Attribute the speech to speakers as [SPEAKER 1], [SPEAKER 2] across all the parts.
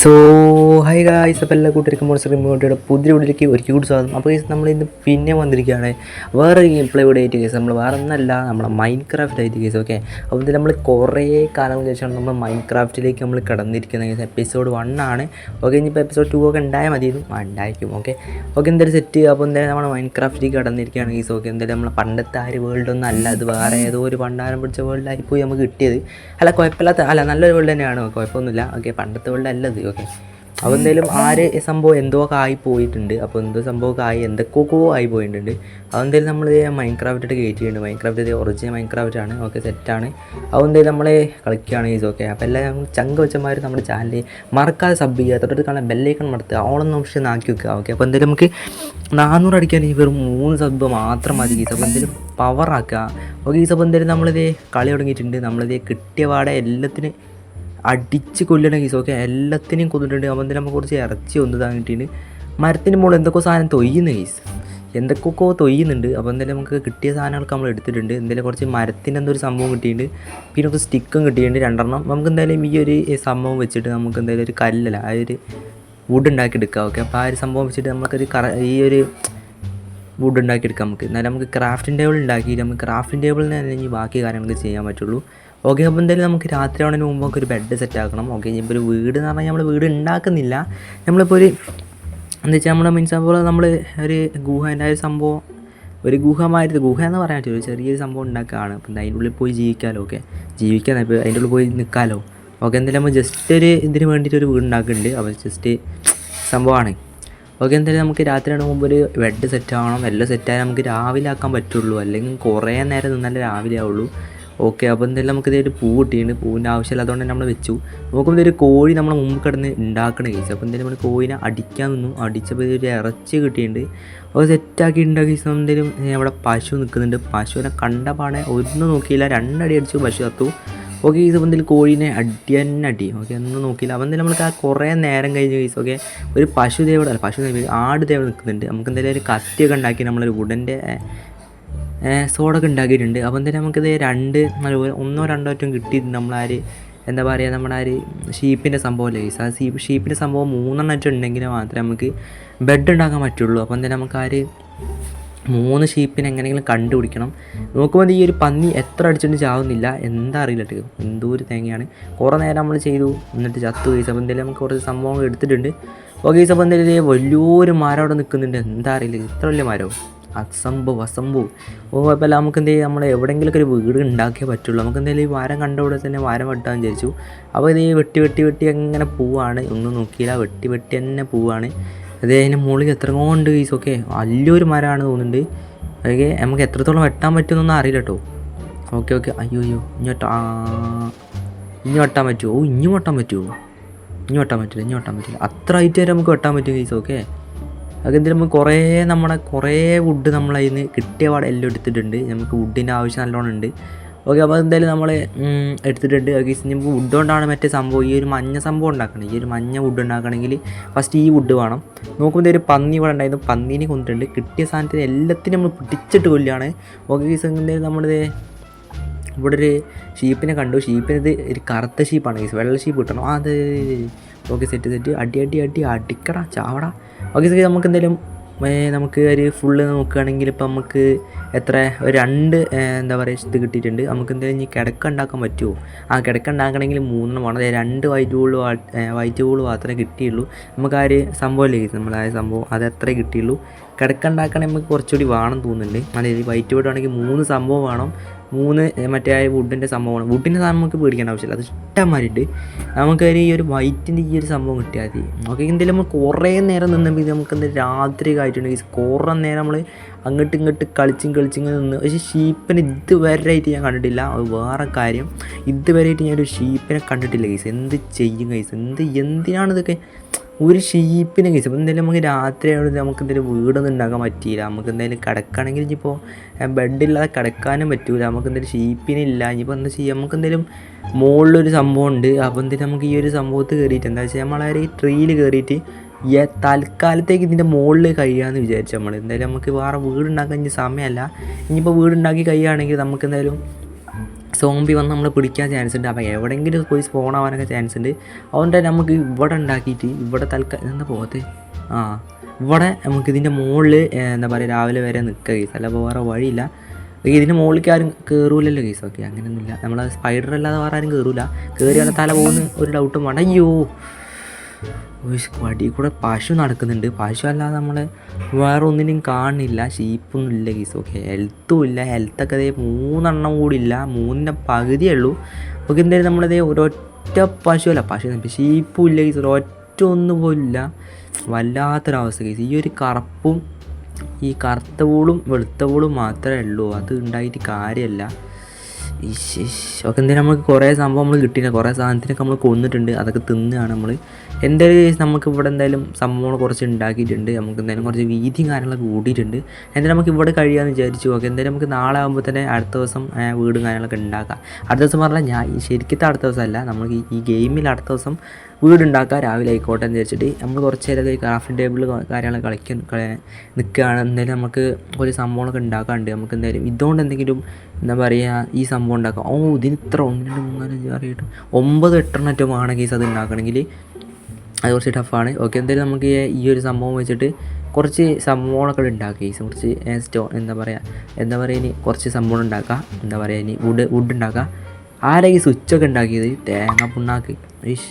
[SPEAKER 1] So high guys അപ്പോൾ എല്ലാ കൂട്ടർക്കും മോൺസ്റ്റർ റിമോട്ടിയുടെ പുതിയ വീട്ടിലേക്ക് ഒരിക്കൽ കൂടി സ്വാഗതം. അപ്പോൾ ഗൈസ് നമ്മൾ ഇന്ന് പിന്നെ വന്നിരിക്കുകയാണ്. വേറെ ഒരു ഗെയിം പ്ലേ കൂടെ ആയിട്ട് കേസ് നമ്മൾ വേറെ ഒന്നല്ല നമ്മുടെ മൈൻഡ് ക്രാഫ്റ്റ് ആയിട്ട് കേസ് ഓക്കെ അപ്പോൾ ഇതിൽ നമ്മൾ കുറേ കാലം ശേഷമാണ് നമ്മൾ മൈൻഡ് ക്രാഫ്റ്റിലേക്ക് നമ്മൾ കടന്നിരിക്കുന്നത് കേസ് എപ്പിസോഡ് വൺ ആണ്. ഓക്കെ ഇനിയിപ്പോൾ എപ്പിസോഡ് ടു ഒക്കെ ഉണ്ടായാൽ മതിയായിരുന്നു ഉണ്ടായിരിക്കും ഓക്കെ ഓക്കെ എന്തായാലും സെറ്റ് അപ്പോൾ എന്തായാലും നമ്മൾ മൈൻഡ് ക്രാഫ്റ്റിലേക്ക് കടന്നിരിക്കുകയാണ് കേസ് ഓക്കെ എന്തായാലും നമ്മൾ പണ്ടത്തെ ആ ഒരു വേൾഡ് ഒന്നും അല്ല. അത് വേറെ ഏതോ ഒരു പണ്ടാരം പിടിച്ച വേൾഡായി പോയി നമുക്ക് കിട്ടിയത്. അല്ല കുഴപ്പമില്ലാത്ത അല്ല നല്ലൊരു വേൾഡ് തന്നെയാണ്. കുഴപ്പമൊന്നുമില്ല. ഓക്കെ പണ്ടത്തെ വേൾഡ് അല്ല ഇത് ഓക്കെ അപ്പോൾ എന്തായാലും ആര് സംഭവം എന്തോ ആയി പോയിട്ടുണ്ട് അപ്പോൾ എന്തോ സംഭവമൊക്കെ ആയി എന്തൊക്കെയൊക്കെ ആയി പോയിട്ടുണ്ട് അതെന്തായാലും നമ്മൾ മൈൻഡ് ക്രാഫ്റ്റ് കയറ്റിയിട്ടുണ്ട് മൈൻക്രാഫ്റ്റ് ഒറിജിനൽ മൈൻക്രാഫ്റ്റ് ആണ് ഓക്കെ സെറ്റാണ് അതെന്തായാലും നമ്മൾ കളിക്കുകയാണ് ഈസ് ഓക്കെ അപ്പോൾ എല്ലാം ചങ്ക വെച്ചമാർ നമ്മുടെ ചാനൽ മറക്കാതെ സബ് ചെയ്യുക. തൊട്ടടുത്ത് കാണാൻ ബെല്ലൈക്കൺ മറത്തുക. ഓളം നിമിഷം നാക്കി വെക്കുക ഓക്കെ അപ്പോൾ എന്തായാലും നമുക്ക് നാനൂറ് അടിക്കാൻ ഈ വെറും മൂന്ന് സബ് മാത്രം മതി ഈ അപ്പോൾ എന്തായാലും പവറാക്കുക ഓക്കെ ഈ അപ്പോൾ എന്തായാലും നമ്മളിത് കളി തുടങ്ങിയിട്ടുണ്ട്. നമ്മളിത് കിട്ടിയ പാടെ എല്ലാത്തിനും അടിച്ച് കൊല്ലണ കേസ് ഓക്കെ എല്ലാത്തിനെയും കൊന്നിട്ടുണ്ട്. അവൻ നമ്മൾ കുറച്ച് ഇറച്ചി ഒന്ന് താങ്ങിയിട്ടുണ്ട് മരത്തിന്റെ മുകളിൽ എന്തൊക്കെ സാധനം തൊയ്യുന്ന കേസ് എന്തൊക്കെയൊക്കെ തൊയ്യുന്നുണ്ട്. അപ്പോൾ എന്തായാലും നമുക്ക് കിട്ടിയ സാധനങ്ങളൊക്കെ നമ്മൾ എടുത്തിട്ടുണ്ട്. എന്തായാലും കുറച്ച് മരത്തിന്റെ എന്തൊരു സംഭവം കിട്ടിയിട്ടുണ്ട്. പിന്നെ നമുക്ക് സ്റ്റിക്കും കിട്ടിയിട്ടുണ്ട്. രണ്ടെണ്ണം. നമുക്ക് എന്തായാലും ഈ ഒരു സംഭവം വെച്ചിട്ട് നമുക്ക് എന്തായാലും ഒരു കല്ലല്ല ആ ഒരു വുഡ് ഉണ്ടാക്കി എടുക്കാം ഓക്കെ അപ്പോൾ ആ ഒരു സംഭവം വെച്ചിട്ട് നമുക്കൊരു കറ ഈ ഒരു വുഡ് ഉണ്ടാക്കിയെടുക്കാം നമുക്ക്. എന്നാലും നമുക്ക് ക്രാഫ്റ്റിംഗ് ടേബിൾ ഉണ്ടാക്കി നമുക്ക് ക്രാഫ്റ്റിംഗ് തന്നെ ഇനി ബാക്കി കാര്യങ്ങളൊക്കെ ചെയ്യാൻ പറ്റുള്ളൂ. ഓക്കെ അപ്പോൾ എന്തായാലും നമുക്ക് രാത്രി ആവുന്നതിന് മുമ്പ് നമുക്ക് ഒരു ബെഡ് സെറ്റ് ആക്കണം. ഓക്കെ ഇനിയിപ്പോൾ ഒരു വീട് എന്ന് പറഞ്ഞാൽ നമ്മൾ വീട് ഉണ്ടാക്കുന്നില്ല നമ്മളിപ്പോൾ ഒരു എന്താ വെച്ചാൽ നമ്മുടെ മീൻസ് അപ്പോൾ നമ്മൾ ഒരു ഗുഹേന്റെ ഒരു സംഭവം ഒരു ഗുഹമായിട്ട് ഗുഹ എന്ന് പറയാൻ പറ്റില്ല. ഒരു ചെറിയൊരു സംഭവം ഉണ്ടാക്കുകയാണ് അപ്പം അതിന്റെ ഉള്ളിൽ പോയി ജീവിക്കാമല്ലോ ഓക്കെ ജീവിക്കാൻ ഇപ്പോൾ അതിന്റെ ഉള്ളിൽ പോയി നിൽക്കാമല്ലോ ഓക്കെ എന്തായാലും നമ്മൾ ജസ്റ്റ് ഒരു ഇതിന് വേണ്ടിയിട്ട് ഒരു വീട് ഉണ്ടാക്കുന്നുണ്ട് അപ്പോൾ ജസ്റ്റ് സംഭവമാണ് ഓക്കെ എന്തായാലും നമുക്ക് രാത്രിയാണ് മുമ്പ് ഒരു ബെഡ് സെറ്റ് ആവണം. എല്ലാം സെറ്റായാലും നമുക്ക് രാവിലെ ആക്കാൻ പറ്റുള്ളൂ. അല്ലെങ്കിൽ കുറേ നേരം നിന്നാലേ രാവിലെ ആവുള്ളൂ. ഓക്കെ അപ്പോൾ എന്തായാലും നമുക്ക് ഇതൊരു പൂ കിട്ടിയിട്ടുണ്ട്. പൂവിന്റെ ആവശ്യമില്ലാത്തതുകൊണ്ട് തന്നെ നമ്മൾ വെച്ചു. നോക്കുമ്പോൾ ഇതൊരു കോഴി നമ്മൾ മുമ്പ് കിടന്ന് ഉണ്ടാക്കണ കേസ് അപ്പോൾ എന്തായാലും നമ്മൾ കോഴിനെ അടിക്കാൻ നിന്നു. അടിച്ചപ്പോൾ ഇതൊരു ഇറച്ചി കിട്ടിയിട്ടുണ്ട്. അപ്പോൾ സെറ്റാക്കി ഉണ്ടാക്കി എന്തെങ്കിലും അവിടെ പശു നിൽക്കുന്നുണ്ട് പശുവിനെ കണ്ട പാടെ ഒന്നും നോക്കിയില്ല. രണ്ടടി അടിച്ചു പശു തത്തു ഓക്കെ ഈ സംബന്ധിൽ കോഴീനെ അടി തന്നെ അടി. ഓക്കെ ഒന്നും നോക്കിയില്ല. അപ്പം എന്തായാലും നമുക്ക് ആ കുറേ നേരം കഴിഞ്ഞ കേസ് ഓക്കെ ഒരു പശു ദേവടെ അല്ല പശു ആട് ദേവ നിൽക്കുന്നുണ്ട് നമുക്ക് എന്തായാലും ഒരു കത്തിയൊക്കെ ഉണ്ടാക്കി നമ്മളൊരു വുഡന്റെ സോഡൊക്കെ ഉണ്ടാക്കിയിട്ടുണ്ട്. അപ്പം തന്നെ നമുക്കിത് രണ്ട് അതുപോലെ ഒന്നോ രണ്ടോ ഏറ്റവും കിട്ടിയിട്ടുണ്ട് നമ്മളാര് എന്താ പറയുക നമ്മുടെ ആര് ഒരു ഷീപ്പിന്റെ സംഭവമല്ലേ കേസ് ആ ഷീപ്പ് ഷീപ്പിന്റെ സംഭവം മൂന്നെണ്ണം ഏറ്റവും ഉണ്ടെങ്കിൽ മാത്രമേ നമുക്ക് ബെഡ് ഉണ്ടാക്കാൻ പറ്റുള്ളൂ. അപ്പം തന്നെ നമുക്ക് മൂന്ന് ഷീപ്പിനെ എങ്ങനെയെങ്കിലും കണ്ടുപിടിക്കണം. നോക്കുമ്പോൾ ഈ ഒരു പന്നി എത്ര അടിച്ചിട്ട് ചാവുന്നില്ല. എന്താ അറിയില്ല കേട്ടോ. എന്തോ ഒരു തേങ്ങയാണ്. കുറേ നേരം നമ്മൾ ചെയ്തു. എന്നിട്ട് ചത്തു കഴിച്ചു അപ്പം എന്തായാലും നമുക്ക് കുറച്ച് സംഭവങ്ങൾ എടുത്തിട്ടുണ്ട്. ഓ ഓക്കെ അപ്പം എന്തായാലും വലിയൊരു മരം അവിടെ നിൽക്കുന്നുണ്ട്. എന്താ അറിയില്ല. ഇത്ര വലിയ മരമോ? അസംഭവം അസംഭവം. ഓ അപ്പോൾ നമുക്ക് എന്ത് ചെയ്യാം നമ്മൾ എവിടെയെങ്കിലുമൊക്കെ ഒരു വീട് ഉണ്ടാക്കിയേ പറ്റുള്ളൂ. നമുക്ക് എന്തെങ്കിലും ഈ വാരം കണ്ട ഇവിടെ തന്നെ വാരം വെട്ടാമെന്ന് വിചാരിച്ചു. അപ്പോൾ ഇത് ഈ വെട്ടി വെട്ടി വെട്ടി അങ്ങനെ പോവാണ്. ഒന്നും നോക്കിയില്ല. വെട്ടി വെട്ടി തന്നെ പോവാണ്. അതേ അതിന്റെ മുകളിൽ എത്ര കൊണ്ട് കേസ് ഓക്കെ വലിയൊരു മരമാണ് തോന്നുന്നുണ്ട്. അതൊക്കെ നമുക്ക് എത്രത്തോളം വെട്ടാൻ പറ്റുമെന്നൊന്നും അറിയില്ല കേട്ടോ. Okay okay. അയ്യോ അയ്യോ. ഇനി വെട്ടാ. ഇനി വെട്ടാൻ പറ്റുമോ? ഓ ഇനി വെട്ടാൻ പറ്റുമോ? ഇനി വെട്ടാൻ പറ്റില്ല ഇനി വെട്ടാൻ പറ്റില്ല. അത്ര ഹൈറ്റ് വരെ നമുക്ക് വെട്ടാൻ പറ്റും കേസ് ഓക്കെ അതൊക്കെ എന്തിനും കുറേ നമ്മുടെ കുറേ വുഡ് നമ്മളതിൽ നിന്ന് കിട്ടിയ പാടെ എല്ലാം എടുത്തിട്ടുണ്ട്. നമുക്ക് വുഡിന്റെ ആവശ്യം നല്ലോണം ഉണ്ട്. ഓക്കെ അപ്പോൾ എന്തായാലും നമ്മൾ എടുത്തിട്ടുണ്ട്. ഓക്കെ നമുക്ക് വുഡ് കൊണ്ടാണ് മറ്റേ സംഭവം ഈ ഒരു മഞ്ഞ സംഭവം ഉണ്ടാക്കണം. ഈ ഒരു മഞ്ഞ വുഡ് ഉണ്ടാക്കണമെങ്കിൽ ഫസ്റ്റ് ഈ വുഡ് വേണം. നോക്കുമ്പോൾ ഒരു പന്നി ഇവിടെ ഉണ്ടായിരുന്നു. പന്നീനെ കൊന്നിട്ടുണ്ട്. കിട്ടിയ സാധനത്തിന് എല്ലാത്തിനും നമ്മൾ പിടിച്ചിട്ട് കൊല്ലുകയാണ് ഓക്കെ ഈ എന്തായാലും നമ്മളിത് ഇവിടെ ഒരു ഷീപ്പിനെ കണ്ടു. ഷീപ്പിനത് ഒരു കറുത്ത ഷീപ്പാണ് ഗീസ് വെള്ള ഷീപ്പ് കിട്ടണം. അതെ ഓക്കെ സെറ്റ് സെറ്റ് അടി അടി അടി. അടിക്കടാ ചാവടാ. ഓക്കെ സെറ്റ് നമുക്ക് എന്തായാലും നമുക്ക് ഒരു ഫുള്ള് നോക്കുകയാണെങ്കിൽ ഇപ്പം നമുക്ക് എത്ര ഒരു രണ്ട് എന്താ പറയുക ഇത് കിട്ടിയിട്ടുണ്ട്. നമുക്ക് എന്തായാലും ഇനി കിടക്ക ഉണ്ടാക്കാൻ പറ്റുമോ? ആ കിടക്ക ഉണ്ടാക്കണമെങ്കിൽ മൂന്നെണ്ണം വേണം. അതായത് രണ്ട് വൈറ്റ് ബോൾ വൈറ്റ് ബോൾ മാത്രമേ കിട്ടിയുള്ളൂ. നമുക്ക് ആ ഒരു സംഭവമല്ലേ നമ്മൾ ആ സംഭവം അത് അത്രേ കിട്ടിയുള്ളൂ. കിടക്ക ഉണ്ടാക്കണമെങ്കിൽ നമുക്ക് കുറച്ചുകൂടി വേണം തോന്നുന്നുണ്ട്. അതായത് വൈറ്റ് ബോർഡ് ആണെങ്കിൽ മൂന്ന് സംഭവം വേണം. മൂന്ന് മറ്റേ ആ വുഡിന്റെ സംഭവമാണ്. വുഡിന്റെ സാധനം നമുക്ക് പേടിക്കേണ്ട ആവശ്യമില്ല. അത് ഇഷ്ടംമാരിണ്ട് നമുക്ക് ഈ ഒരു വൈറ്റിന്റെ ഈ ഒരു സംഭവം കിട്ടിയാൽ മതി. നമുക്ക് എന്തെങ്കിലും നമ്മൾ കുറേ നേരം നിന്നപ്പോൾ നമുക്ക് എന്താ രാത്രി ആയിട്ടുണ്ടെങ്കിൽ കുറേ നേരം നമ്മൾ അങ്ങോട്ടും ഇങ്ങോട്ട് കളിച്ചും കളിച്ചും നിന്ന്. പക്ഷേ ഷീപ്പിനെ ഇതുവരെ ആയിട്ട് ഞാൻ കണ്ടിട്ടില്ല. അത് വേറെ കാര്യം. ഇതുവരെ ആയിട്ട് ഞാനൊരു ഷീപ്പിനെ കണ്ടിട്ടില്ല ഗൈസ് എന്ത് ചെയ്യും ഗൈസ് എന്ത് എന്തിനാണ് ഇതൊക്കെ ഒരു ഷീപ്പിനെ കേസ് അപ്പോൾ എന്തായാലും നമുക്ക് രാത്രി നമുക്ക് എന്തെങ്കിലും വീടൊന്നും ഉണ്ടാക്കാൻ പറ്റിയില്ല. നമുക്ക് എന്തായാലും കിടക്കുകയാണെങ്കിൽ ഇനിയിപ്പോൾ ബെഡില്ലാതെ കിടക്കാനും പറ്റൂല. നമുക്ക് എന്തെങ്കിലും ഷീപ്പിനില്ല ഇനിയിപ്പോൾ എന്താ ചെയ്യുക നമുക്ക് എന്തെങ്കിലും മുകളിലൊരു സംഭവം ഉണ്ട് അപ്പോൾ എന്തെങ്കിലും നമുക്ക് ഈ ഒരു സംഭവത്ത് കയറിയിട്ട് എന്താ വെച്ചാൽ നമ്മളെ ഈ ട്രീയിൽ കയറിയിട്ട് തൽക്കാലത്തേക്ക് ഇതിന്റെ മുകളിൽ കഴിയാമെന്ന് വിചാരിച്ചു നമ്മൾ എന്തായാലും നമുക്ക് വേറെ വീടുണ്ടാക്കാൻ ഇനി സമയമല്ല ഇനിയിപ്പോൾ വീടുണ്ടാക്കി കഴിയുകയാണെങ്കിൽ നമുക്ക് എന്തായാലും സോംബി വന്ന് നമ്മളെ പിടിക്കാൻ ചാൻസ് ഉണ്ട്. അപ്പോൾ എവിടെയെങ്കിലും പോയി സ്പോൺ ആവാനൊക്കെ ചാൻസ് ഉണ്ട്. അതുകൊണ്ട് നമുക്ക് ഇവിടെ ഉണ്ടാക്കിയിട്ട് ഇവിടെ തൽക്കാലം എന്താ പോകത്തെ? ആ ഇവിടെ നമുക്ക് ഇതിന്റെ മുകളിൽ എന്താ പറയുക രാവിലെ വരെ നിൽക്കുക കേസ് അല്ല വേറെ വഴിയില്ല. ഇതിന്റെ മുകളിലേക്ക് ആരും കയറൂലല്ലോ കേസ് ഓക്കെ അങ്ങനെയൊന്നുമില്ല. നമ്മൾ സ്പൈഡർ അല്ലാതെ വേറെ ആരും കയറൂല വന്ന തല പോകുന്ന ഒരു ഡൗട്ടും വേണ്ട അയ്യോ! വടി കൂടെ പശു നടക്കുന്നുണ്ട്. പശു അല്ലാതെ നമ്മൾ വേറെ ഒന്നിനും കാണുന്നില്ല ഷീപ്പൊന്നും ഇല്ല കേസ് ഓക്കെ ഹെൽത്തും ഇല്ല. ഹെൽത്തൊക്കെ അതേ മൂന്നെണ്ണം കൂടി ഇല്ല. മൂന്നിന്റെ പകുതിയേ ഉള്ളൂ. ഓക്കെ എന്തായാലും നമ്മളതേ ഒരൊറ്റ പശു അല്ല. പശു ഷീപ്പും ഇല്ല കേസ് ഒരൊറ്റ ഒന്നും പോലും ഇല്ല. വല്ലാത്തൊരവസ്ഥ കേസ് ഈ ഒരു കറുപ്പും ഈ കറുത്ത പൂളും വെളുത്ത പൂളും മാത്രമേ ഉള്ളൂ. അത് ഉണ്ടായിട്ട് കാര്യമല്ല ഒക്കെ എന്തായാലും നമുക്ക് കുറേ സംഭവം നമ്മൾ കിട്ടിയില്ല. കുറേ സാധനത്തിനൊക്കെ നമ്മൾ കൊന്നിട്ടുണ്ട്. അതൊക്കെ തിന്നുകയാണ് നമ്മൾ എന്തായാലും നമുക്ക് ഇവിടെ എന്തായാലും സംഭവങ്ങൾ കുറച്ച് ഉണ്ടാക്കിയിട്ടുണ്ട്. നമുക്ക് എന്തായാലും കുറച്ച് വീതിയും കാര്യങ്ങളൊക്കെ കൂട്ടിയിട്ടുണ്ട്. എന്തായാലും നമുക്ക് ഇവിടെ കഴിയാമെന്ന് വിചാരിച്ചു. ഓക്കെ എന്തായാലും നമുക്ക് നാളെ ആകുമ്പോൾ തന്നെ അടുത്ത ദിവസം വീടും കാര്യങ്ങളൊക്കെ ഉണ്ടാക്കാം. അടുത്ത ദിവസം പറഞ്ഞാൽ ഞാൻ ശരിക്കത്തെ അടുത്ത ദിവസമല്ല. നമുക്ക് ഈ ഗെയിമിൽ അടുത്ത ദിവസം വീടുണ്ടാക്കാം രാവിലെ ആയിക്കോട്ടെ എന്ന് വെച്ചിട്ട് നമ്മൾ കുറച്ച് നേരം ഈ ക്രാഫ്റ്റിംഗ് ടേബിൾ കാര്യങ്ങൾ കളിക്കാൻ നിൽക്കുകയാണ് എന്തായാലും നമുക്ക് ഒരു സംഭവങ്ങളൊക്കെ ഉണ്ടാക്കാണ്ട് നമുക്ക് എന്തായാലും ഇതുകൊണ്ട് എന്തെങ്കിലും എന്താ പറയുക ഈ സംഭവം ഉണ്ടാക്കാം. ഓ ഇതിന് ഇത്ര ഒന്ന് രണ്ട് മൂന്ന് നാല് അഞ്ച് ആറ് എട്ട് ഒമ്പത് എട്ടെണ്ണറ്റം ആണ് കേസ് അത് ഉണ്ടാക്കണമെങ്കിൽ അത് കുറച്ച് ടഫാണ് ഓക്കെ എന്തായാലും നമുക്ക് ഈ- ഒരു സംഭവം വെച്ചിട്ട് കുറച്ച് സംഭവങ്ങളൊക്കെ ഉണ്ടാക്കുക ഈ കുറച്ച് സ്റ്റോ എന്താ പറയുക എന്താ പറയുക ഇനി കുറച്ച് സംഭവം ഉണ്ടാക്കാം. എന്താ പറയുക ഇനി വുഡ് വുഡ് ഉണ്ടാക്കുക ആരെങ്കിലും സ്വിച്ചൊക്കെ ഉണ്ടാക്കിയത്? തേങ്ങ പുണ്ണാക്ക്. ഇഷ്.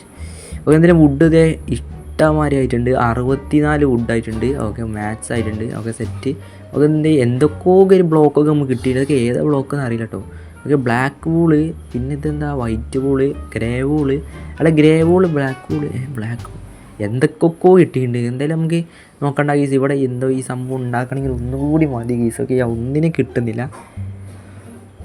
[SPEAKER 1] ഓക്കെ എന്തായാലും വുഡ് ഇതേ ഇഷ്ടമാതിരി ആയിട്ടുണ്ട്. അറുപത്തിനാല് വുഡ് ആയിട്ടുണ്ട്. ഓക്കെ മാത്സ് ആയിട്ടുണ്ട്. ഓക്കെ സെറ്റ് ഓക്കെ എന്ത് എന്തൊക്കെയോ ഒരു ബ്ലോക്കൊക്കെ നമുക്ക് കിട്ടിയിട്ടുണ്ട്. അതൊക്കെ ഏതാ ബ്ലോക്ക് എന്ന് അറിയില്ല കേട്ടോ. ഓക്കെ ബ്ലാക്ക് വൂൾ പിന്നെ ഇതെന്താ? വൈറ്റ് വൂൾ ഗ്രേ വൂൾ അല്ല grey wool black wool black എന്തൊക്കെയൊക്കെ കിട്ടിയിട്ടുണ്ട്. എന്തായാലും നമുക്ക് നോക്കണ്ട ഗീസ് ഇവിടെ എന്തോ ഈ സംഭവം ഉണ്ടാക്കണമെങ്കിൽ ഒന്നുകൂടി മതി ഗീസ് ഓക്കെ ഒന്നിനും കിട്ടുന്നില്ല.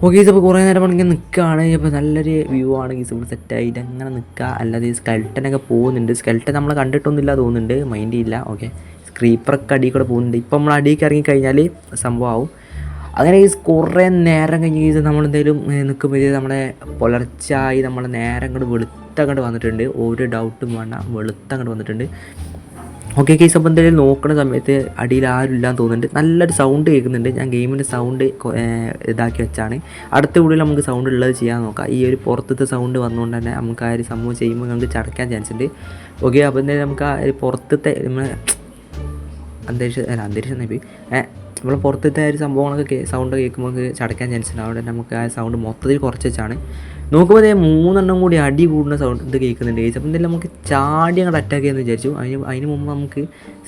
[SPEAKER 1] ഓക്കെ ഗീസ് അപ്പോൾ കുറേ നേരം ഇങ്ങനെ നിൽക്കുകയാണ് ഇപ്പോൾ നല്ലൊരു വ്യൂ ആണ്. ഗീസ് ഇവിടെ സെറ്റായിട്ട് അങ്ങനെ നിൽക്കുക അല്ലാതെ ഈ സ്കെൽട്ടനൊക്കെ പോകുന്നുണ്ട്. സ്കെൽട്ടൻ നമ്മൾ കണ്ടിട്ടൊന്നുമില്ല തോന്നുന്നുണ്ട്. മൈൻഡ് ഇല്ല. ഓക്കെ സ്ക്രീപ്പറൊക്കെ അടിയിൽ കൂടെ പോകുന്നുണ്ട്. ഇപ്പം നമ്മൾ കഴിഞ്ഞാൽ ആവും അങ്ങനെ ഈ കുറേ നേരം കഴിഞ്ഞ് ഗീസ് നമ്മളെന്തെങ്കിലും നിൽക്കുമ്പോൾ നമ്മുടെ പുലർച്ചായി നമ്മൾ നേരം അങ്ങോട്ട് വെളുത്തങ്ങോട്ട് വന്നിട്ടുണ്ട്. ഒരു ഡൗട്ടും വേണ്ട. വെളുത്തങ്ങോട്ട് വന്നിട്ടുണ്ട്. ഓക്കെ കേസ് അപ്പോൾ എന്തെങ്കിലും നോക്കുന്ന സമയത്ത് അടിയിൽ ആരും ഇല്ലാന്ന് തോന്നുന്നുണ്ട്. നല്ലൊരു സൗണ്ട് കേൾക്കുന്നുണ്ട്. ഞാൻ ഗെയിമിന്റെ സൗണ്ട് ഇതാക്കി വെച്ചാണ്. അടുത്ത കൂടുതൽ നമുക്ക് സൗണ്ട് ഉള്ളത് ചെയ്യാൻ നോക്കാം. ഈ ഒരു പുറത്തത്തെ സൗണ്ട് വന്നുകൊണ്ട് തന്നെ നമുക്ക് ആ ഒരു സംഭവം ചെയ്യുമ്പോൾ നമുക്ക് ചടക്കാൻ ചാൻസ് ഉണ്ട്. ഓക്കെ അപ്പോൾ എന്തായാലും നമുക്ക് ആ ഒരു പുറത്തത്തെ നമ്മൾ അന്തരീക്ഷം അല്ല അന്തരീക്ഷം പോയി നമ്മൾ പുറത്തത്തെ ഒരു സംഭവങ്ങളൊക്കെ സൗണ്ട് കേൾക്കുമ്പോൾ നമുക്ക് ചടക്കാൻ ചാൻസ് ഉണ്ട്. അവിടെ നമുക്ക് ആ സൗണ്ട് മൊത്തത്തിൽ കുറച്ച് വെച്ചാണ്. നോക്കുമ്പോൾ അതേ മൂന്നെണ്ണം കൂടി അടി കൂടുന്ന സൗണ്ട് ഇത് കേൾക്കുന്നുണ്ട് കേസ് അപ്പോൾ എന്തായാലും നമുക്ക് ചാടി അങ്ങോട്ട് അറ്റാക്ക് ചെയ്യാമെന്ന് വിചാരിച്ചു. അതിന് അതിന് മുമ്പ് നമുക്ക്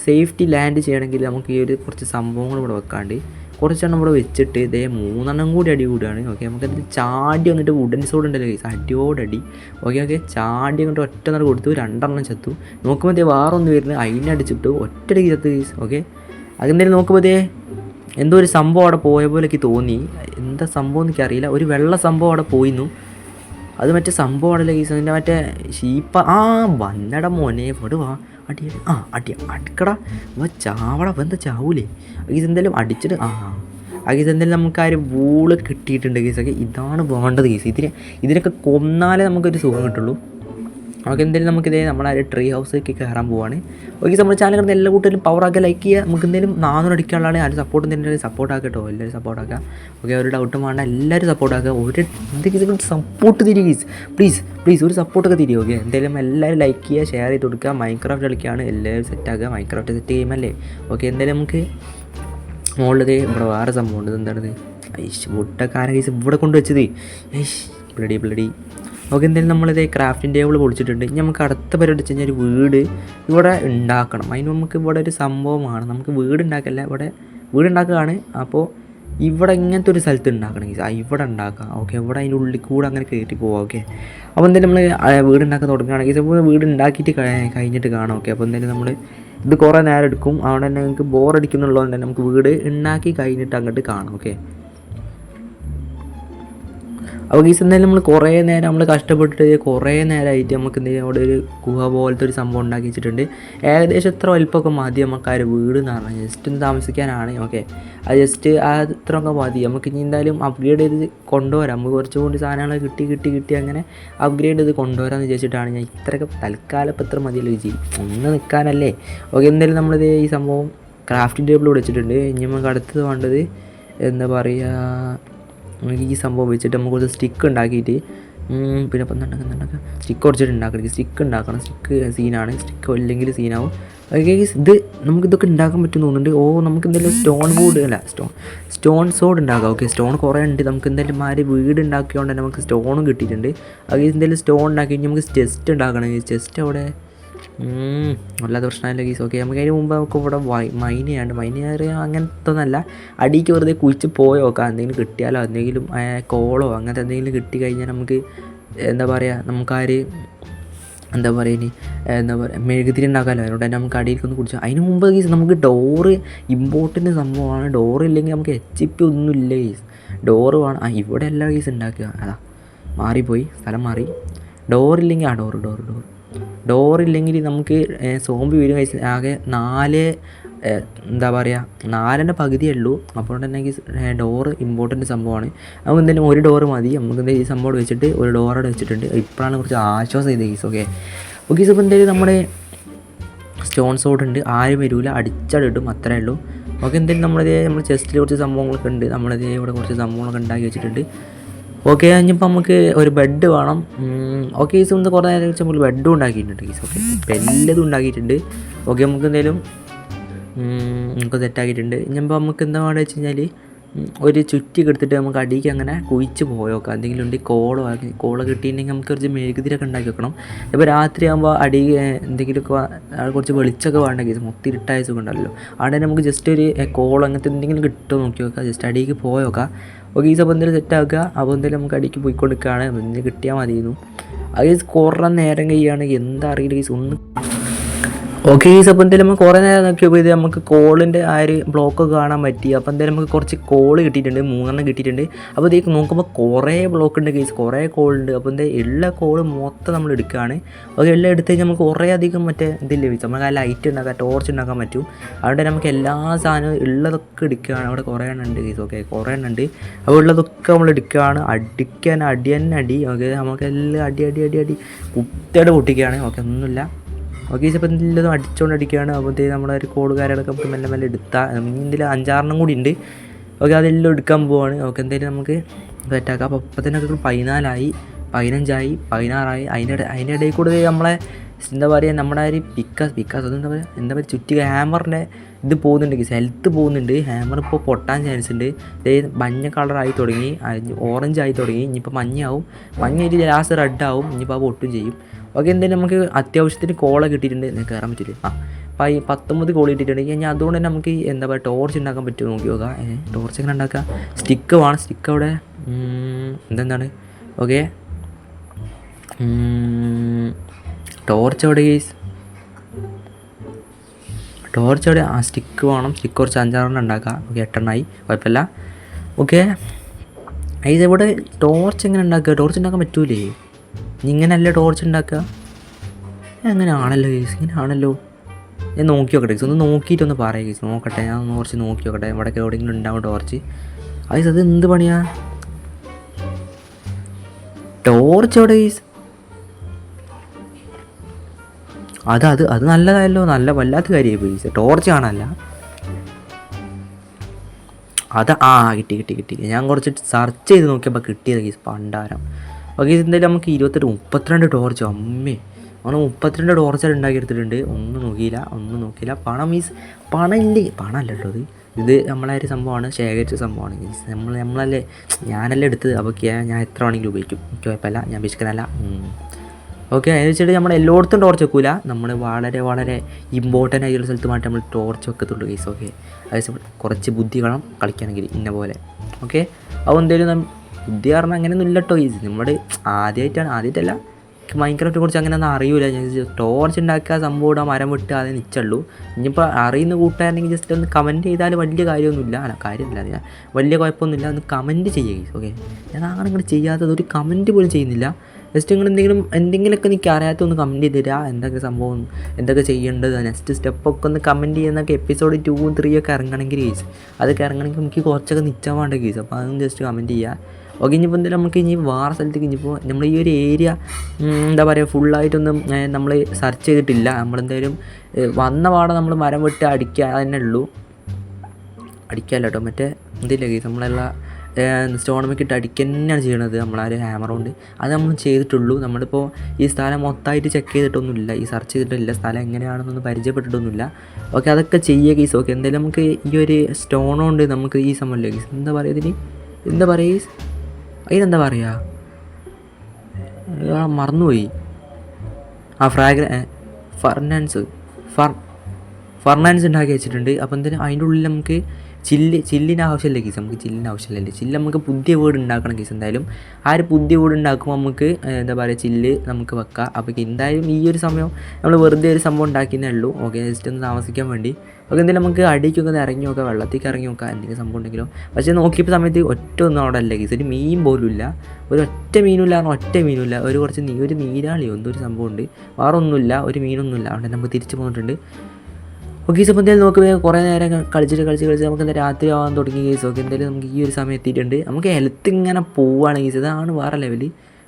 [SPEAKER 1] സേഫ്റ്റി ലാൻഡ് ചെയ്യണമെങ്കിൽ നമുക്ക് ഈ ഒരു കുറച്ച് സംഭവങ്ങൾ ഇവിടെ വെക്കാണ്ട് കുറച്ചെണ്ണം ഇവിടെ വെച്ചിട്ട് ഇതേ മൂന്നെണ്ണം കൂടി അടി കൂടുകയാണ്. ഓക്കെ നമുക്കതിൽ ചാടി വന്നിട്ട് വുഡൻ സോഡ് ഉണ്ടല്ലോ കേസ് അടിയോടടി. ഓക്കെ ഓക്കെ ചാടി അങ്ങോട്ട് ഒറ്റ നേരം കൊടുത്തു. രണ്ടെണ്ണം ചത്തു. നോക്കുമ്പോൾ ദേ വേറെ ഒന്ന് വരുന്നത് അതിനടിച്ചിട്ടു ഒറ്റയടിക്ക് ചത്തു കേസ് ഓക്കെ അതെന്തായാലും നോക്കുമ്പോൾ ദേ എന്തോ ഒരു സംഭവം അവിടെ പോയ പോലെ എനിക്ക് തോന്നി. എന്താ സംഭവം എനിക്ക് അറിയില്ല. ഒരു വെള്ള സംഭവം അവിടെ പോയിന്നു. അത് മറ്റേ സംഭവം അവിടെ ഈ അതിന്റെ മറ്റേ ഷീപ്പ ആ വന്നട മോനെ ഇവിടെ വാ. അടി അടി. ആ അടി അടുക്കട. ചാവട എന്താ ചാവൂലേ? ഇതെന്തായാലും അടിച്ചിട്ട് ആ ഗീസ് എന്തായാലും നമുക്ക് ആ ഒരു വൂൾ കിട്ടിയിട്ടുണ്ട് ഗീസൊക്കെ ഇതാണ് വേണ്ടത് ഗീസ് ഇതിനെ ഇതിനൊക്കെ കൊന്നാലേ നമുക്കൊരു സുഖം കിട്ടുള്ളൂ. നമുക്ക് എന്തായാലും നമുക്കിതേ ആ ഒരു ട്രീ ഹൗസിലേക്ക് കയറാൻ പോവാണ്. ഓക്കെ നമ്മുടെ ചാനൽ കിടന്ന് എല്ലാ കൂട്ടരും പവർ ആക്കുക ലൈക്ക് ചെയ്യുക. നമുക്ക് എന്തെങ്കിലും നാനൂറ് അടിക്കാനുള്ളതാണ്. ആരും സപ്പോർട്ട് എന്തെങ്കിലും സപ്പോർട്ട് ആക്കട്ടോ എല്ലാവരും സപ്പോർട്ട് ആക്കുക. ഓക്കെ ഒരു ഡൗട്ടും വേണ്ട. എല്ലാവരും സപ്പോർട്ട് ആക്കുക. ഒരു എന്തെങ്കിലും സപ്പോർട്ട് തിരി പ്ലീസ് പ്ലീസ് പ്ലീസ് ഒരു സപ്പോർട്ടൊക്കെ തിരി ഓക്കെ. എന്തെങ്കിലും എല്ലാവരും ലൈക്ക് ചെയ്യുക ഷെയർ ചെയ്ത് കൊടുക്കുക. മൈൻക്രാഫ്റ്റ് കളിക്കുകയാണ് എല്ലാവരും സെറ്റാക്കുക മൈൻക്രാഫ്റ്റ് സെറ്റ് ചെയ്യുമല്ലേ ഓക്കെ എന്തായാലും നമുക്ക് മുകളിലത് ഇവിടെ വേറെ സംഭവം ഉണ്ട്. എന്താണത് ഐശ് മുട്ടക്കാരൻ ഇവിടെ കൊണ്ടുവച്ചത് ഐഷ് ബ്ലഡി ബ്ലഡി ഓക്കെ എന്തായാലും നമ്മളിത് ക്രാഫ്റ്റിംഗ് ടേബിൾ പൊളിച്ചിട്ടുണ്ട് ഇനി നമുക്ക് അടുത്ത പരിപാടി വെച്ച് കഴിഞ്ഞാൽ ഒരു വീട് ഇവിടെ ഉണ്ടാക്കണം. അതിന് നമുക്ക് ഇവിടെ ഒരു സംഭവമാണ്. നമുക്ക് വീട് ഉണ്ടാക്കല്ല ഇവിടെ വീട് ഉണ്ടാക്കുകയാണ്. അപ്പോൾ ഇവിടെ ഇങ്ങനത്തെ ഒരു സ്ഥലത്ത് ഉണ്ടാക്കണമെങ്കിൽ ഇവിടെ ഉണ്ടാക്കാം. ഓക്കെ ഇവിടെ അതിന്റെ ഉള്ളിൽ കൂടെ അങ്ങനെ കയറ്റി പോവാം ഓക്കെ അപ്പോൾ എന്തായാലും നമ്മൾ വീട് ഉണ്ടാക്കാൻ തുടങ്ങുകയാണെങ്കിൽ ചിലപ്പോൾ വീട് ഉണ്ടാക്കിയിട്ട് കഴിഞ്ഞിട്ട് കാണാം ഓക്കെ അപ്പോൾ എന്തായാലും നമ്മൾ ഇത് കുറേ നേരം എടുക്കും. അവിടെ തന്നെ നിങ്ങൾക്ക് ബോറടിക്കുന്നുള്ളതുകൊണ്ട് തന്നെ നമുക്ക് വീട് ഉണ്ടാക്കി കഴിഞ്ഞിട്ട് അങ്ങോട്ട് കാണാം ഓക്കെ അപ്പോൾ ഗീസ് എന്തായാലും നമ്മൾ കുറേ നേരം നമ്മൾ കഷ്ടപ്പെട്ടിട്ട് കുറേ നേരമായിട്ട് നമുക്ക് എന്തെങ്കിലും അവിടെ ഒരു ഗുഹ പോലത്തെ ഒരു സംഭവം ഉണ്ടാക്കി വെച്ചിട്ടുണ്ട്. ഏകദേശം എത്ര വലിപ്പമൊക്കെ മതി നമുക്ക് ആ ഒരു വീട് എന്ന് പറഞ്ഞാൽ. ജസ്റ്റ് ഒന്ന് താമസിക്കാനാണ് ഓക്കെ അത് ജസ്റ്റ് ആ ഇത്രയൊക്കെ മതി. നമുക്ക് ഇനി എന്തായാലും അപ്ഗ്രേഡ് ചെയ്ത് കൊണ്ടുവരാം. നമുക്ക് കുറച്ചും കൂടി സാധനങ്ങൾ കിട്ടി കിട്ടി കിട്ടി അങ്ങനെ അപ്ഗ്രേഡ് ചെയ്ത് കൊണ്ടുവരാമെന്ന് വിചാരിച്ചിട്ടാണ് ഞാൻ ഇത്രയൊക്കെ തൽക്കാലം ഇപ്പം ഇത്ര മതിയല്ലോ ജി ഒന്ന് നിൽക്കാനല്ലേ? ഓക്കെ എന്തായാലും നമ്മളിത് ഈ സംഭവം ക്രാഫ്റ്റിംഗ് ടേബിൾ വെച്ചിട്ടുണ്ട്. ഇനി നമുക്ക് അടുത്തത് വേണ്ടത് എന്താ പറയുക ഈ സംഭവം വെച്ചിട്ട് നമുക്ക് ഒരു സ്റ്റിക്ക് ഉണ്ടാക്കിയിട്ട് പിന്നെ ഇപ്പം എന്തുണ്ടാക്കുക എന്തുണ്ടാക്കുക സ്റ്റിക്ക് കുറച്ചിട്ട് ഉണ്ടാക്കണം സ്റ്റിക്ക് ഉണ്ടാക്കണം. സ്റ്റിക്ക് സീനാണ് സ്റ്റിക്ക് ഇല്ലെങ്കിൽ സീനാവും അതൊക്കെ ഇത് നമുക്കിതൊക്കെ ഉണ്ടാക്കാൻ പറ്റും തോന്നുന്നുണ്ട്. ഓ നമുക്ക് എന്തെങ്കിലും സ്റ്റോൺ ബോർഡ് അല്ല സ്റ്റോൺ സ്റ്റോൺ സോഡ് ഉണ്ടാക്കാം. ഓക്കെ സ്റ്റോൺ കുറേ ഉണ്ട്. നമുക്ക് എന്തെങ്കിലും മാറി വീട് ഉണ്ടാക്കിയതുകൊണ്ട് തന്നെ നമുക്ക് സ്റ്റോണും കിട്ടിയിട്ടുണ്ട്. അത് എന്തെങ്കിലും സ്റ്റോൺ ഉണ്ടാക്കി നമുക്ക് ചെസ്റ്റ് ഉണ്ടാക്കണം. ചെസ്റ്റ് അവിടെ വല്ലാത്ത പ്രശ്നമല്ല ഗീസ്. ഓക്കെ നമുക്ക് അതിന് മുമ്പ് നമുക്ക് ഇവിടെ വൈ മൈന അങ്ങനത്തെ ഒന്നല്ല അടിക്ക് വെറുതെ കുഴിച്ച് പോയി? നോക്കാം എന്തെങ്കിലും കിട്ടിയാലോ? എന്തെങ്കിലും കോളോ? അങ്ങനത്തെ എന്തെങ്കിലും കിട്ടി കഴിഞ്ഞാൽ നമുക്ക് എന്താ പറയുക നമുക്കാര് എന്താ പറയുക ഇനി എന്താ പറയുക മെഴുകുതിരി ഉണ്ടാക്കാമല്ലോ അതിനോട് തന്നെ നമുക്ക് അടിയിൽ ഒന്ന് കുടിച്ചു അതിന് മുമ്പ് ഗീസ് നമുക്ക് ഡോറ് ഇമ്പോർട്ടന്റ് സംഭവമാണ്. ഡോറ് ഇല്ലെങ്കിൽ നമുക്ക് എച്ച് പി ഒന്നും ഇല്ല ഗീസ്. ഡോറ് വേണം. ആ ഇവിടെ എല്ലാ ഗീസ് ഉണ്ടാക്കുക. അതാ മാറിപ്പോയി. സ്ഥലം മാറി. ഡോറില്ലെങ്കിൽ ആ ഡോറ് ഡോറ് ഡോറ് ഡോറില്ലെങ്കിൽ നമുക്ക് സോംബി വീട് കഴിച്ച് ആകെ നാല് എന്താ പറയുക നാലിന്റെ പകുതിയേ ഉള്ളൂ. അപ്പോൾ തന്നെ ഡോറ് ഇമ്പോർട്ടന്റ് സംഭവമാണ്. നമുക്ക് എന്തെങ്കിലും ഒരു ഡോറ് മതി. നമുക്ക് എന്തെങ്കിലും ഈ സംഭവം വെച്ചിട്ട് ഒരു ഡോറോടെ വെച്ചിട്ടുണ്ട്. ഇപ്പോഴാണ് കുറച്ച് ആശ്വാസം ചെയ്ത കേസ് ഓക്കെ ഓക്കെ ഇപ്പോൾ എന്തായാലും നമ്മുടെ സ്റ്റോൺ സോഡ് ഉണ്ട്. ആരും വരൂല. അടിച്ചടിട്ടും അത്രേ ഉള്ളൂ. ഓക്കെ എന്തായാലും നമ്മളിതേ നമ്മുടെ ചെസ്റ്റിൽ കുറച്ച് സംഭവങ്ങളൊക്കെ ഉണ്ട്. നമ്മളിതേ ഇവിടെ കുറച്ച് സംഭവങ്ങളൊക്കെ ഉണ്ടാക്കി വെച്ചിട്ടുണ്ട്. ഓക്കെ ഇനിയിപ്പോൾ നമുക്ക് ഒരു ബെഡ് വേണം. ഓക്കെ ഈസ് ഒന്ന് കുറേ നേരം വെച്ചാൽ നമ്മൾ ബെഡും ഉണ്ടാക്കിയിട്ടുണ്ട്. ഈസ് ഓക്കെ എല്ലതും ഉണ്ടാക്കിയിട്ടുണ്ട്. ഓക്കെ നമുക്ക് എന്തെങ്കിലും നമുക്ക് സെറ്റാക്കിയിട്ടുണ്ട്. ഇനിയിപ്പോൾ നമുക്ക് എന്താ വേണ്ടത് വെച്ച് കഴിഞ്ഞാൽ ഒരു ചുറ്റി എടുത്തിട്ട് നമുക്ക് അടിക്ക് അങ്ങനെ കുഴിച്ച് പോയോക്കാം. എന്തെങ്കിലും ഉണ്ടെങ്കിൽ കോളോ ആക്കി കോളോ കിട്ടിയിട്ടുണ്ടെങ്കിൽ നമുക്ക് കുറച്ച് മെഴുകുതിരൊക്കെ ഉണ്ടാക്കി വെക്കണം. ഇപ്പോൾ രാത്രി ആകുമ്പോൾ അടി എന്തെങ്കിലുമൊക്കെ കുറച്ച് വെളിച്ചമൊക്കെ വേണ്ടെങ്കിൽ മൊത്തം ഇരുട്ടായ സുഖം ഉണ്ടല്ലോ. അവിടെ നമുക്ക് ജസ്റ്റ് ഒരു കോളോ അങ്ങനത്തെ എന്തെങ്കിലും കിട്ടുമോ നോക്കി നോക്കുക ജസ്റ്റ് അടിക്ക് പോയോക്കാം. ഓക്കെ ഈ സംബന്ധം എന്തെങ്കിലും സെറ്റ് ആക്കുക. അപ്പോൾ എന്തായാലും നമുക്ക് അടിക്ക് പോയിക്കൊടുക്കുകയാണ്. എന്തെങ്കിലും കിട്ടിയാൽ മതിയെന്നും. അത് കുറേ നേരം കഴിയുകയാണെങ്കിൽ എന്താ അറിയില്ല ഗീസ് ഒന്ന് ഓക്കെ ഈ അപ്പം എന്തായാലും നമ്മൾ കുറേ നേരം നോക്കിയപ്പോൾ ഇത് നമുക്ക് കോളിന്റെ ആ ഒരു ബ്ലോക്ക് കാണാൻ പറ്റി. അപ്പോൾ എന്തായാലും നമുക്ക് കുറച്ച് കോൾ കിട്ടിയിട്ടുണ്ട്. മൂന്നെണ്ണം കിട്ടിയിട്ടുണ്ട്. അപ്പോൾ ഇതേക്ക് നോക്കുമ്പോൾ കുറേ ബ്ലോക്ക് ഉണ്ട് കേസ് കുറേ കോൾ ഉണ്ട്. അപ്പോൾ എന്താ എല്ലാ കോളും മൊത്തം നമ്മൾ എടുക്കുകയാണ്. ഓക്കെ എല്ലാം എടുത്ത് കഴിഞ്ഞാൽ നമുക്ക് കുറേ അധികം മറ്റേ ഇതില്ല ലഭിച്ചു നമുക്ക് ആ ലൈറ്റ് ഉണ്ടാക്കാം ടോർച്ച് ഉണ്ടാക്കാൻ പറ്റും. അവിടെ നമുക്ക് എല്ലാ സാധനവും ഉള്ളതൊക്കെ എടുക്കുകയാണ്. അവിടെ കുറേ എണ്ണം ഉണ്ട് കേസ് ഓക്കെ കുറേ എണ്ണം ഉണ്ട്. അപ്പോൾ ഉള്ളതൊക്കെ നമ്മൾ എടുക്കുകയാണ്. അടിക്കാൻ അടി തന്നെ അടി. ഓക്കെ നമുക്ക് എല്ലാം അടി അടി അടി അടി. കുത്തിയുടെ പൊട്ടിക്കുകയാണ്. ഓക്കെ ഒന്നുമില്ല. ഓക്കെ ഇപ്പോൾ എന്തെങ്കിലും അടിച്ചുകൊണ്ട് അടിക്കുകയാണ് അപ്പോൾ നമ്മുടെ ഒരു കോളുകാരൊക്കെ നമുക്ക് മെല്ലെ മെല്ലെ എടുത്താൽ ഇതിൽ അഞ്ചാറെണ്ണം കൂടി ഉണ്ട്. ഓക്കെ അതെല്ലാം എടുക്കാൻ പോവാണ്. ഓക്കെ എന്തായാലും നമുക്ക് സെറ്റാക്കാം. അപ്പോൾ അപ്പോൾ തന്നെ പതിനാലായി. പതിനഞ്ചായി പതിനാറായി. അതിന്റെ അതിന്റെ ഇടയിൽ കൂടെ നമ്മളെ എന്താ പറയുക നമ്മുടെ ഒരു പിക്കാസ് പിക്കാസ് അതെന്താ പറയുക എന്താ പറയുക ചുറ്റി ഹാമറിന്റെ ഇത് പോകുന്നുണ്ട്. ഹെൽത്ത് പോകുന്നുണ്ട്. ഹാമർ ഇപ്പോൾ പൊട്ടാൻ ചാൻസ് ഉണ്ട്. ദേ മഞ്ഞ കളറായി തുടങ്ങി. ഓറഞ്ച് ആയി തുടങ്ങി. ഇനിയിപ്പോൾ മഞ്ഞയാവും. മഞ്ഞ ലാസ്റ്റ് റെഡ് ആവും. ഇനിയിപ്പോൾ ആ പൊട്ടും ചെയ്യും. ഓക്കെ എന്തായാലും നമുക്ക് അത്യാവശ്യത്തിന് കോള കിട്ടിയിട്ടുണ്ട്? കയറാൻ പറ്റില്ല ആ അപ്പോൾ ഈ പത്തൊമ്പത് കോൾ കിട്ടിയിട്ടുണ്ടെങ്കിൽ ഞാൻ അതുകൊണ്ട് തന്നെ നമുക്ക് എന്താ പറയുക ടോർച്ച് ഉണ്ടാക്കാൻ പറ്റുമോ? നോക്കി നോക്കാം. ടോർച്ച് എങ്ങനെ ഉണ്ടാക്കുക? സ്റ്റിക്ക് വേണം. സ്റ്റിക്ക് അവിടെ എന്തെന്താണ് ഓക്കെ. ടോർച്ച് അവിടെ ഗേസ് ടോർച്ച് അവിടെ ആ സ്റ്റിക്ക് വേണം. സ്റ്റിക്ക് കുറച്ച് അഞ്ചാറെണ്ണം ഉണ്ടാക്കാം. ഓക്കെ എട്ടെണ്ണമായി കുഴപ്പമില്ല. ഓക്കെ. ഇത് ടോർച്ച് എങ്ങനെ ഉണ്ടാക്കുക? ടോർച്ച് ഉണ്ടാക്കാൻ പറ്റൂലേ? ഇനി ഇങ്ങനെയല്ല ടോർച്ച് ഉണ്ടാക്കുക അങ്ങനെ ആണല്ലോ കേസ് ഇങ്ങനെ ആണല്ലോ ഞാൻ നോക്കി നോക്കട്ടെ കേസ് ഒന്ന് നോക്കിയിട്ടൊന്ന് പറയാം കേസ് നോക്കട്ടെ. ഞാൻ ഒന്ന് കുറച്ച് നോക്കി നോക്കട്ടെ ഇവിടെ എവിടെയെങ്കിലും ഉണ്ടാവും ടോർച്ച് അത് അത് എന്ത് പണിയാ? ടോർച്ച് എവിടെ കേസ് അത് അത് അത് നല്ലതായല്ലോ നല്ല വല്ലാത്ത കാര്യമായി പോയി ടോർച്ച് കാണാനല്ല. അത് ആ കിട്ടി കിട്ടി കിട്ടി. ഞാൻ കുറച്ച് സെർച്ച് ചെയ്ത് നോക്കിയപ്പോൾ കിട്ടിയത് കേസ് പണ്ടാരം. ഓക്കെ ഇതെന്തായാലും നമുക്ക് ഇരുപത്തെട്ട് മുപ്പത്തിരണ്ട് ടോർച്ച് അമ്മേ. നമ്മൾ മുപ്പത്തിരണ്ട് ടോർച്ചർ ഉണ്ടാക്കിയെടുത്തിട്ടുണ്ട് ഒന്നും നോക്കിയില്ല ഒന്നും നോക്കിയില്ല. പണം മീൻസ് പണം ഇല്ലേ പണം അല്ലല്ലോ അത് ഇത് നമ്മളെ ഒരു സംഭവമാണ് ശേഖരിച്ച സംഭവമാണ്. മീൻസ് നമ്മൾ നമ്മളല്ലേ ഞാനല്ലേ എടുത്തത്. അപ്പോൾ ഞാൻ എത്ര വേണമെങ്കിലും ഉപയോഗിക്കും. എനിക്ക് കുഴപ്പമില്ല ഞാൻ പിശുക്കനല്ല ഓക്കെ അതിന് വെച്ചിട്ട് നമ്മൾ എല്ലായിടത്തും ടോർച്ച് വെക്കൂല. നമ്മൾ വളരെ വളരെ ഇമ്പോർട്ടന്റ് ആയിട്ടുള്ള സ്ഥലത്ത് മാറ്റി നമ്മൾ ടോർച്ച് വെക്കത്തുള്ളൂ കേസ് ഓക്കെ. അത് കുറച്ച് ബുദ്ധി വേണം കളിക്കുകയാണെങ്കിൽ ഇന്ന പോലെ. ഓക്കെ? അപ്പോൾ എന്തായാലും ബുദ്ധി കാരണം അങ്ങനെയൊന്നും ഇല്ല കേട്ടോ ഈസി നമ്മുടെ ആദ്യമായിട്ടാണ് ആദ്യമായിട്ടല്ല മൈൻക്രാഫ്റ്റിനെ കുറിച്ച് അങ്ങനെ ഒന്നും അറിയില്ല ഞാൻ ടോർച്ച് ഉണ്ടാക്കുക സംഭവം ഇടാൻ മരം വിട്ട് അതേ നിച്ചുള്ളൂ. ഇനിയിപ്പോൾ അറിയുന്ന കൂട്ടുകാരനെങ്കിൽ ജസ്റ്റ് ഒന്ന് കമന്റ് ചെയ്താൽ വലിയ കാര്യമൊന്നുമില്ല. അല്ല കാര്യമില്ല ഞാൻ വലിയ കുഴപ്പമൊന്നുമില്ല. ഒന്ന് കമന്റ് ചെയ്യുക ഓക്കെ ഞാൻ അങ്ങനെ ഇങ്ങനെ ചെയ്യാത്തത് ഒരു കമന്റ് പോലും ചെയ്യുന്നില്ല. ജസ്റ്റ് നിങ്ങൾ എന്തെങ്കിലും എന്തെങ്കിലുമൊക്കെ എനിക്ക് അറിയാത്ത ഒന്ന് കമന്റ് ചെയ്ത് തരാം. എന്തൊക്കെ സംഭവം എന്തൊക്കെ ചെയ്യേണ്ടത്. നെക്സ്റ്റ് സ്റ്റെപ്പൊക്കെ ഒന്ന് കമന്റ് ചെയ്യുന്നൊക്കെ എപ്പിസോഡ് ടൂവും ത്രീ ഒക്കെ ഇറങ്ങണമെങ്കിൽ കേസ് അതൊക്കെ ഇറങ്ങണമെങ്കിൽ എനിക്ക് കുറച്ചൊക്കെ നിൽക്കാൻ വേണ്ട കേസ് അപ്പോൾ അതൊന്ന് ജസ്റ്റ് കമന്റ് ചെയ്യുക ഓക്കെ ഇനിയിപ്പോൾ എന്തായാലും നമുക്ക് ഇനി വേറെ സ്ഥലത്തേക്ക് ഇനിയിപ്പോൾ നമ്മൾ ഈ ഒരു ഏരിയ എന്താ പറയുക ഫുള്ളായിട്ടൊന്നും നമ്മൾ സെർച്ച് ചെയ്തിട്ടില്ല. നമ്മളെന്തായാലും വന്ന പാടെ നമ്മൾ മരം വെട്ടി അടിക്കുക തന്നെ ഉള്ളൂ. അടിക്കാമല്ലോ കേട്ടോ. മറ്റേ കേസ് നമ്മളെല്ലാം സ്റ്റോണമൊക്കെ ഇട്ട് അടിക്കുക തന്നെയാണ് ചെയ്യണത് നമ്മളാ ഒരു ഹാമർ കൊണ്ട്. അത് നമ്മൾ ചെയ്തിട്ടുള്ളൂ. നമ്മളിപ്പോൾ ഈ സ്ഥലം മൊത്തമായിട്ട് ചെക്ക് ചെയ്തിട്ടൊന്നുമില്ല. ഈ സെർച്ച് ചെയ്തിട്ടില്ല. സ്ഥലം എങ്ങനെയാണെന്നൊന്നും പരിചയപ്പെട്ടിട്ടൊന്നുമില്ല. ഓക്കെ അതൊക്കെ ചെയ്യുക കേസ് ഓക്കെ എന്തായാലും നമുക്ക് ഈ ഒരു സ്റ്റോൺ കൊണ്ട് നമുക്ക് ഈ സംഭവമില്ല കേസ് എന്താ പറയുക ഇതിന്? എന്താ പറയുക അതിനെന്താ പറയുക മറന്നുപോയി. ആ ഫ്രാഗ്ര ഫർനാൻസ് ഫർ ഫർണാൻസ് ഉണ്ടാക്കി വെച്ചിട്ടുണ്ട്. അപ്പോൾ എന്തായാലും അതിന്റെ ഉള്ളിൽ നമുക്ക് ചില്ല് ചില്ലിന് ആവശ്യമില്ല കേസ് നമുക്ക് ചില്ലിന് ആവശ്യമില്ല ചില്ല് നമുക്ക് പുതിയ വീട് ഉണ്ടാക്കണം കേസ് എന്തായാലും. ആ ഒരു പുതിയ വീട് ഉണ്ടാക്കുമ്പോൾ നമുക്ക് എന്താ പറയുക ചില്ല് നമുക്ക് വെക്കാം. അപ്പോൾ എന്തായാലും ഈ ഒരു സമയം നമ്മൾ വെറുതെ ഒരു സംഭവം ഉണ്ടാക്കിയതേ ഉള്ളൂ. ഓക്കെ ജസ്റ്റ് ഒന്ന് താമസിക്കാൻ വേണ്ടി. ഓക്കെ എന്തായാലും നമുക്ക് അടിക്കൊക്കെ ഇറങ്ങി നോക്കാം വെള്ളത്തേക്ക് ഇറങ്ങി നോക്കാം എന്തെങ്കിലും സംഭവം ഉണ്ടെങ്കിലോ. പക്ഷേ നോക്കിയപ്പോൾ സമയത്ത് ഒറ്റ ഒന്നും അവിടെ അല്ല കേസ് ഒരു മീൻ പോലും ഇല്ല. ഒരു ഒറ്റ മീനുമില്ല ഒറ്റ മീനുമില്ല ഒരു കുറച്ച് നീ ഒരു നീരാളിയോ എന്തോ ഒരു സംഭവമുണ്ട് വേറെ ഒന്നുമില്ല ഒരു മീനൊന്നുമില്ല അവിടെ നമുക്ക് തിരിച്ചു പോന്നിട്ടുണ്ട്. ഓക്കെ എന്തായാലും നോക്കുമ്പോൾ കുറേ നേരം കളിച്ചിട്ട് കളിച്ച് കളിച്ച് നമുക്ക് എന്താ രാത്രി ആവാൻ തുടങ്ങി കേസ് ഓക്കെ എന്തായാലും നമുക്ക് ഈ ഒരു സമയം എത്തിയിട്ടുണ്ട്. നമുക്ക് ഹെൽത്ത് ഇങ്ങനെ പോവുകയാണ് കേസ് ഇതാണ് വേറെ ലെവൽ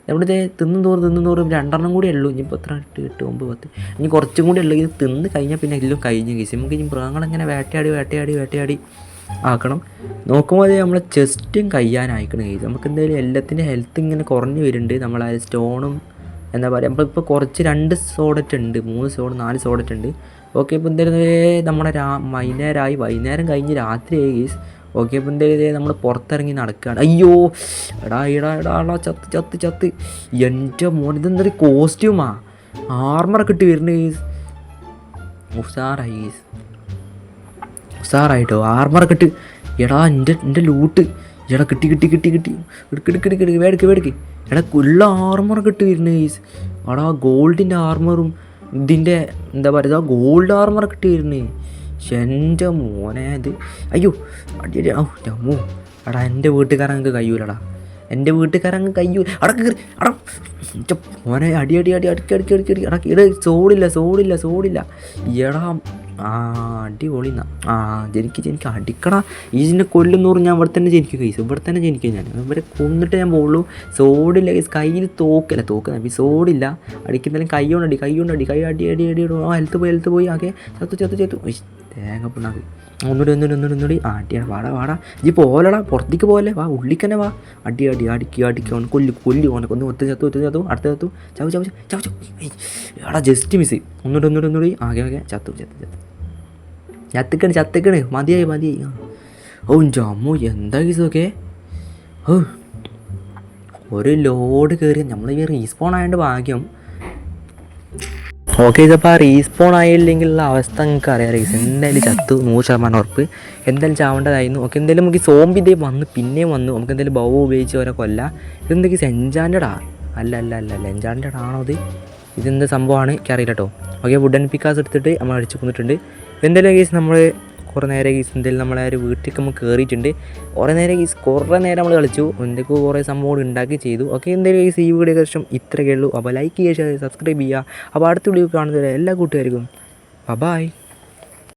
[SPEAKER 1] നമ്മളിത് തിന്നും തോറും തിന്നും തോറും രണ്ടെണ്ണം കൂടി ഉള്ളൂ. ഇനിയിപ്പോൾ എത്ര? എട്ട് എട്ട് ഒമ്പത് പത്ത്. ഇനി കുറച്ചും കൂടി ഉള്ളൂ. ഇത് തിന്ന് കഴിഞ്ഞാൽ പിന്നെ എല്ലാം കഴിഞ്ഞ കേസ് നമുക്ക് ഇനി മൃഗങ്ങളെങ്ങനെ വേട്ടയാടി വേട്ടയാടി വേട്ടയാടി ആക്കണം. നോക്കുമ്പോൾ അത് നമ്മളെ ചെസ്റ്റും കയ്യാനായിക്കണം കേസ് നമുക്ക് എന്തായാലും എല്ലാത്തിന്റെ ഹെൽത്ത് ഇങ്ങനെ കുറഞ്ഞു വരുന്നുണ്ട്. നമ്മളെ സ്റ്റോണും എന്താ പറയുക നമ്മളിപ്പോൾ കുറച്ച് രണ്ട് സോഡറ്റ് ഉണ്ട്. മൂന്ന് സോഡ് നാല് സോഡറ്റ് ഉണ്ട്. ഓക്കെ ഇപ്പം എന്തായാലും നമ്മുടെ രാ വൈകുന്നേരമായി വൈകുന്നേരം കഴിഞ്ഞ് രാത്രിയായി ഗീസ്. ഓക്കെ ഇപ്പം എന്തായാലും നമ്മൾ പുറത്തിറങ്ങി നടക്കുകയാണ് അയ്യോ എടാ എടാ എടാ എടാ ചത്ത് ചത്ത് ചത്ത്. എന്റെ മോൻ ഇതെന്തൊരു കോസ്റ്റ്യൂമാ? ആർമറൊക്കെ ഇട്ട് വരുന്നുണ്ട് ഗീസ്. ഉഷാറായി ഗീസ്. ഉഷാറായിട്ടോ ആർമറൊക്കെ ഇട്ട്. എടാ എന്റെ എന്റെ ലൂട്ട് എടാ കിട്ടി കിട്ടി കിട്ടി കിട്ടി. എടുക്ക് എടുക്ക് എടുക്ക് എടുക്ക് വേടിക്ക് വേടിക്ക് എടാ കുള്ള ആർമറൊക്കെ ഇട്ട് വരുന്നത് ഗീസ്. എടാ ഗോൾഡിന്റെ ആർമറും ഇതിന്റെ എന്താ പറയുക ഗോൾഡ് ആർമർ കിട്ടിയിരുന്നു. പക്ഷെ എന്റെ മോനെ ഇത്. അയ്യോ അടി അടി ഔ അമ്മോ എടാ എന്റെ വീട്ടുകാരങ്ങൾക്ക് കഴിയൂലടാ എന്റെ വീട്ടുകാരങ്ങ് കയ്യൂ അടക്ക് കയറി അട മോനെ അടി അടി അടി അടക്കി അടക്കി അടക്കി അടി അടക്കി ഇട സോടില്ല സോടില്ല സോടില്ല. എടാ ആ അടിപൊളി ആ ജനിക്ക് ജനിക്ക് അടിക്കടാ. ഇതിനെ കൊല്ലുന്നൂറ് ഞാൻ ഇവിടെ തന്നെ ജനിക്കും കൈസ് ഇവിടെ തന്നെ ജനിക്കും ഞാൻ. ഇവരെ കൊന്നിട്ട് ഞാൻ പോകുള്ളൂ സോടില്ല കൈസ് കയ്യിൽ തോക്കല്ല തോക്ക് സോടില്ല. അടിക്കുന്നാലും കൈ കൊണ്ട് കൈ അടി കൈ അടി അടി അടി. ആ ഹെൽത്ത് പോയി ഹെൽത്ത് പോയി. ആകെ ചത്തു ചത്തു ചത്തു. തേങ്ങ പിണ്ണാക്ക്. ഒന്നുകൂടി ഒന്നുകൂടി ഒന്നുകൂടി ഒന്നുകൂടി ആ അടിയാണ് വാടാ വാടാ. ഈ പോലടാ പുറത്തേക്ക് പോലെ വാ ഉള്ളിക്കന്നെ വാ. അടി അടി അടിക്കുക അടിക്കുക ഓനെ കൊല്ലു കൊല്ലു ഓനെ ഒന്ന് ഒത്തു ചത്തു ഒത്തു ചത്തു അടുത്ത ചത്തു. ചവു ചവു ചവു ചവു എടാ ജസ്റ്റ് മിസ് ഒന്നുകൂടി ഒന്നുകൂടി ഒന്നുകൂടി ആകെ ആകെ ചത്തു ചത്തു ചത്തു. ചത്തിക്കണ് ചത്തിക്കണ്. മതിയായി മതിയായി. ഓ ജമ്മു എന്താ കേസൊക്കെ ഓ ഒരു ലോഡ് കയറി നമ്മൾ ഈ റീസ്പോൺ ആയതുകൊണ്ട് ഭാഗ്യം. ഓക്കെ ഇതിപ്പോൾ ആ റീസ്പോൺ ആയില്ലെങ്കിലുള്ള അവസ്ഥ നിങ്ങൾക്ക് അറിയാം റീസ് എന്തായാലും ചത്തു നൂറ് ശതമാനം ഉറപ്പ്. എന്തായാലും ചാവേണ്ടതായിരുന്നു. ഓക്കെ എന്തായാലും നമുക്ക് സോംബി ഇതേ വന്ന് പിന്നെയും വന്നു നമുക്ക് എന്തായാലും ബൗ ഉപയോഗിച്ച് ഓരോ കൊല്ല. ഇതെന്തൊക്കെ സെഞ്ചാൻഡഡാ അല്ല അല്ല അല്ല അല്ല എൻജാൻഡഡ് ആണോ അത് ഇതെന്ത് സംഭവമാണ്? എനിക്കറിയില്ല കേട്ടോ ഓക്കെ വുഡൻ പിക്കാസ് എടുത്തിട്ട് നമ്മൾ അടിച്ചു കൊന്നിട്ടുണ്ട്. എന്തായാലും കേസ് നമ്മൾ കുറേ നേരം ഗീസ് എന്തായാലും നമ്മളെ ഒരു വീട്ടിലേക്ക് നമ്മൾ കയറിയിട്ടുണ്ട് കുറേ നേരം ഗീസ് കുറേ നേരം നമ്മൾ കളിച്ചു. എന്തൊക്കെ കുറേ സംഭവങ്ങൾ ഉണ്ടാക്കി ചെയ്തു. ഓക്കെ എന്തായാലും ഗീസ് ഈ വീഡിയോ ശേഷം ഇത്രയൊക്കെ ഉള്ളൂ. അപ്പോൾ ലൈക്ക് ചെയ്യുക സബ്സ്ക്രൈബ് ചെയ്യുക അപ്പോൾ അടുത്ത വീഡിയോ കാണുന്നവരെ എല്ലാ കൂട്ടുകാർക്കും ബൈ